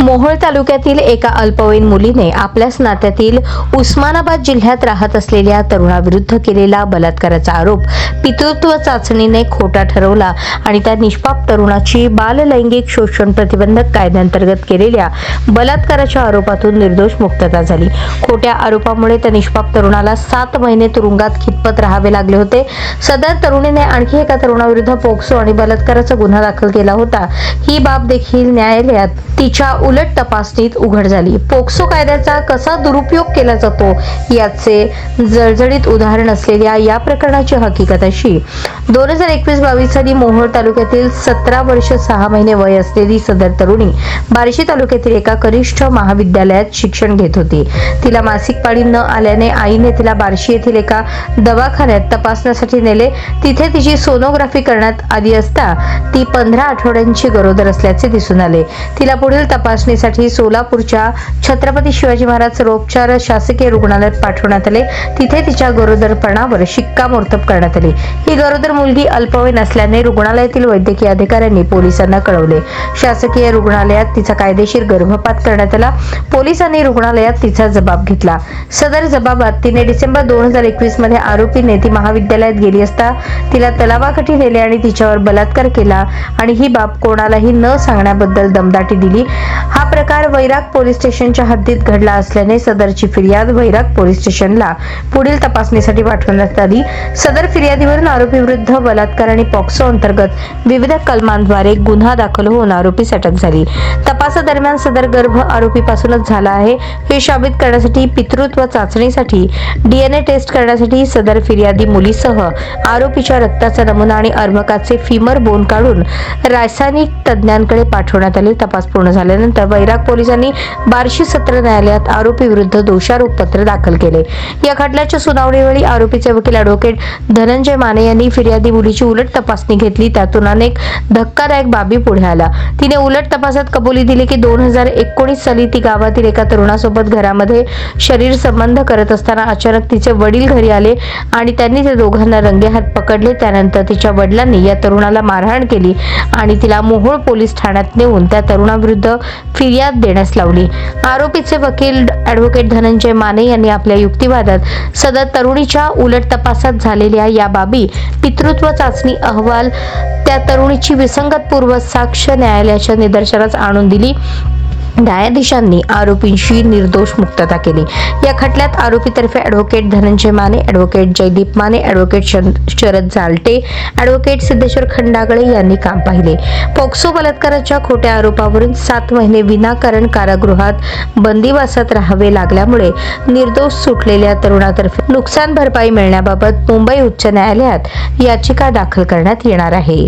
मोहोळ तालुक्यातील एका अल्पवयीन मुलीने आपल्याच नात्यातील उस्मानाबाद जिल्ह्यात राहत असलेल्या तरुणाविरुद्ध केलेला बलात्काराचा आरोप पितृत्व चाचणीने खोटा ठरवला आणि त्या निष्पाप तरुणाची बाललैंगिक शोषण प्रतिबंधक कायद्यांतर्गत केलेल्या बलात्काराच्या आरोपातून निर्दोष मुक्तता झाली. खोट्या आरोपामुळे त्या निष्पाप तरुणाला सात महिने तुरुंगात खितपत राहावे लागले होते. सदर तरुणीने आणखी एका तरुणाविरुद्ध पोक्सो आणि बलात्काराचा गुन्हा दाखल केला होता. ही बाब देखील न्यायालयात तिच्या उलट तपासणीत उघड झाली. पोक्सो कायद्याचा कसा दुरुपयोग केला जातो याचे जळजळीत उदाहरण असलेल्या या प्रकरणाची हकीकत अशी. दोन हजार एकवीस बावीस साली मोहोळ तालुक्यातील सतरा वर्ष सहा महिने वय असलेली सदर तरुणी बार्शी तालुक्यातील एका कनिष्ठ महाविद्यालयात शिक्षण घेत होती. तिला मासिक पाळी न आल्याने आईने तिला बार्शी येथील एका दवाखान्यात तपासण्यासाठी नेले. तिथे तिची सोनोग्राफी करण्यात आली असता ती पंधरा आठवड्यांची गरोदर असल्याचे दिसून आले. तिला पुढील तपास तपासणीसाठी सोलापूरच्या छत्रपती शिवाजी महाराज सर्वोपचार शासकीय रुग्णालयात पाठवण्यात आले. तिथे तिच्या गरोदरपणावर शिक्कामोर्तब करण्यात आले. ही गरोदर मुलगी अल्पवयीन असल्याने रुग्णालयातील वैद्यकीय अधिकाऱ्यांनी पोलिसांना कळवले. शासकीय रुग्णालयात तिचा कायदेशीर गर्भपात करण्यात आला. पोलिसांनी रुग्णालयात तिचा जबाब घेतला. सदर जबाबात तिने डिसेंबर दोन हजार एकवीसमध्ये आरोपीने ती महाविद्यालयात गेली असता तिला तलावाकाठी नेले आणि तिच्यावर बलात्कार केला आणि ही बाब कोणालाही न सांगण्याबद्दल दमदाटी दिली. हा प्रकार वैराग पोलीस स्टेशनच्या हद्दीत घडला असल्याने सदरची फिर्याद वैराग पोलीस स्टेशनला पुढील तपासणीसाठी पाठवण्यात आली. सदर फिर्यादीवरून आरोपी विरुद्ध बलात्कार आणि पॉक्सो अंतर्गत विविध कलमांद्वारे गुन्हा दाखल होऊन आरोपीस अटक झाली. तपासादरम्यान सदर गर्भ आरोपीपासूनच झाला आहे. हे साबित करण्यासाठी पितृत्व चाचणीसाठी डीएनए टेस्ट करण्यासाठी सदर फिर्यादी मुलीसह आरोपीच्या रक्ताचा नमुना आणि अर्भकाचे फिमर बोन काढून रासायनिक तज्ज्ञांकडे पाठवण्यात आले. तपास पूर्ण झाल्यानंतर वैराग पोलिसांनी बार्शी सत्र न्यायालयात आरोपी विरुद्ध दोषारोप पत्र दाखल केले. या खटल्याच्या सुनावणीवेळी आरोपीचे वकील ॲडव्होकेट धनंजय माने यांनी फिर्यादी मुलीची उलट तपासणी घेतली. त्यातून अनेक धक्कादायक बाबी पुढे आला तिने उलट तपासात कबुली दिली. की दोन हजार एकोणीस साली ती गावातील एका तरुणासोबत घरामध्ये शरीर संबंध करत असताना अचानक तिचे वडील घरी आले आणि त्यांनी त्या दोघांना रंगेहात पकडले. त्यानंतर तिच्या वडिलांनी या तरुणाला मारहाण केली आणि तिला मोहोळ पोलीस ठाण्यात नेऊन त्या तरुणाविरुद्ध फिर्याद देण्यास लावली. आरोपीचे वकील ॲडव्होकेट धनंजय माने यांनी आपल्या युक्तिवादात सदर तरुणीच्या उलट तपासात झालेल्या या बाबी पितृत्व चाचणी अहवाल त्या तरुणीची विसंगतपूर्व साक्ष न्यायालयाच्या निदर्शनास आणून दिली. न्यायाधीशांनी आरोपींशी निर्दोष मुक्तता केली. या खटल्यात आरोपीतर्फे advocate Dhananjay Mane advocate Jaydeep Mane advocate Sharad Jalte advocate Siddheshwar Khandagale यांनी काम पाहिले. पोक्सो बलात्काराच्या खोट्या आरोपावरून सात महिने विनाकारण कारागृहात बंदिवासात राहावे लागल्यामुळे निर्दोष सुटलेल्या तरुणातर्फे नुकसान भरपाई मिळण्याबाबत मुंबई उच्च न्यायालयात याचिका दाखल करण्यात येणार आहे.